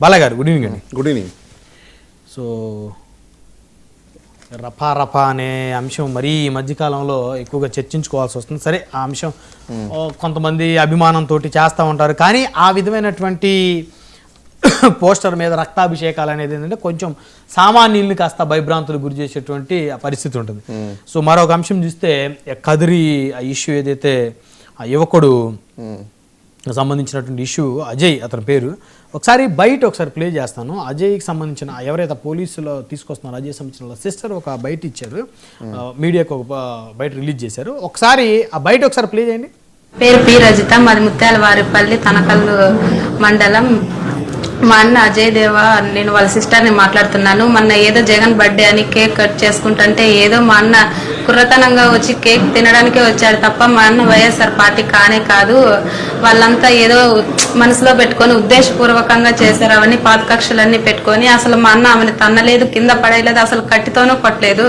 బాలా గారు good evening అండి. Good evening so Rafah Rafah అనే అంశం మరీ ఈ మధ్యకాలంలో ఎక్కువగా చర్చించుకోవాల్సి వస్తుంది. సరే ఆ అంశం ఓ, కొంతమంది అభిమానంతో చేస్తూ ఉంటారు. కానీ ఆ విధమైనటువంటి పోస్టర్ మీద రక్తాభిషేకాలు అనేది ఏంటంటే కొంచెం సామాన్యుల్ని కాస్త భయభ్రాంతులు గురి చేసేటువంటి పరిస్థితి ఉంటుంది. సో మరొక అంశం చూస్తే కదిరి ఆ ఇష్యూ ఏదైతే ఆ యువకుడు సంబంధించినటువంటి ఇష్యూ అజయ్ అతని పేరు ఒకసారి బయట ఒకసారి ప్లే చేస్తాను. అజయ్కి సంబంధించిన ఎవరైతే పోలీసులో తీసుకొస్తున్నారో అజయ్ సంబంధించిన సిస్టర్ ఒక బయట ఇచ్చారు. మీడియాకు ఒక బయట రిలీజ్ చేశారు. ఒకసారి ఆ బయట ఒకసారి ప్లే చేయండి. పేరు పి. రజిత మాది ముత్యాల వారిపల్లి తనకల్లు మండలం. మా అన్న అజయ్ దేవ నేను వాళ్ళ సిస్టర్ని మాట్లాడుతున్నాను. మొన్న ఏదో జగన్ బర్త్డే అని కేక్ కట్ చేసుకుంటుంటే ఏదో మా అన్న కుర్రతనంగా వచ్చి కేక్ తినడానికే వచ్చాడు తప్ప మా అన్న వైఎస్ఆర్ పార్టీ కానే కాదు. వాళ్ళంతా ఏదో మనసులో పెట్టుకొని ఉద్దేశపూర్వకంగా చేశారు. అవన్నీ పాత కక్షలన్నీ పెట్టుకొని అసలు మా అన్న ఆమెను తన్నలేదు కింద పడేయలేదు అసలు కట్టితోనూ కొట్టలేదు.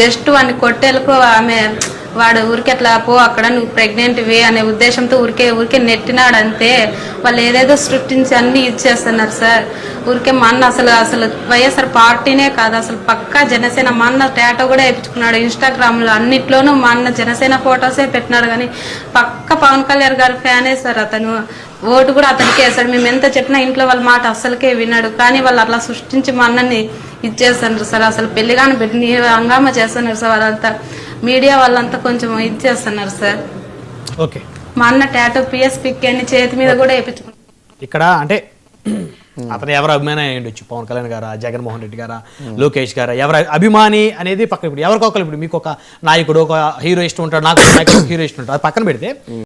జస్ట్ వాడిని కొట్టేలకు ఆమె వాడు ఊరికి అట్లా పో అక్కడ నువ్వు ప్రెగ్నెంట్ వే అనే ఉద్దేశంతో ఊరికే ఊరికే నెట్టినాడు అంతే వాళ్ళు ఏదేదో సృష్టించి అన్ని ఇచ్చేస్తున్నారు సార్. ఊరికే మా అన్న అసలు అసలు వైఎస్ఆర్ పార్టీనే కాదు అసలు పక్కా జనసేన మా అన్న టాటో కూడా వేయించుకున్నాడు. ఇన్స్టాగ్రామ్లో అన్నిట్లోనూ మా అన్న జనసేన ఫొటోసే పెట్టినాడు కానీ పక్క పవన్ కళ్యాణ్ గారి ఫ్యానే సార్ అతను. ఓటు కూడా అతనికే వేస్తాడు మేము ఎంత చెప్పినా ఇంట్లో వాళ్ళ మాట అస్సలకే విన్నాడు కానీ వాళ్ళు అట్లా సృష్టించి మా అన్నని ఇచ్చేస్తున్నారు సార్. అసలు పెళ్ళి కానీ పెట్టి హంగామా చేస్తున్నారు సార్ వాళ్ళంతా. మీడియా వాళ్ళంతా కొంచెం ఇది చేస్తున్నారు సార్. ఓకే. మా అన్న టాటో పిఎస్ పిక్ అని చేతి మీద కూడా వేయించుకున్నాడు ఇక్కడ అంటే అతను ఎవరు అభిమాని అయి ఉండొచ్చు. పవన్ కళ్యాణ్ గారా జగన్మోహన్ రెడ్డి గారా లోకేష్ గారా ఎవరు అభిమాని అనేది పక్కన ఇప్పుడు ఎవరికొకరు ఇప్పుడు మీకు ఒక నాయకుడు ఒక హీరో ఇష్టం ఉంటాడు నాకు హీరో ఇష్టం ఉంటాడు. అది పక్కన పెడితే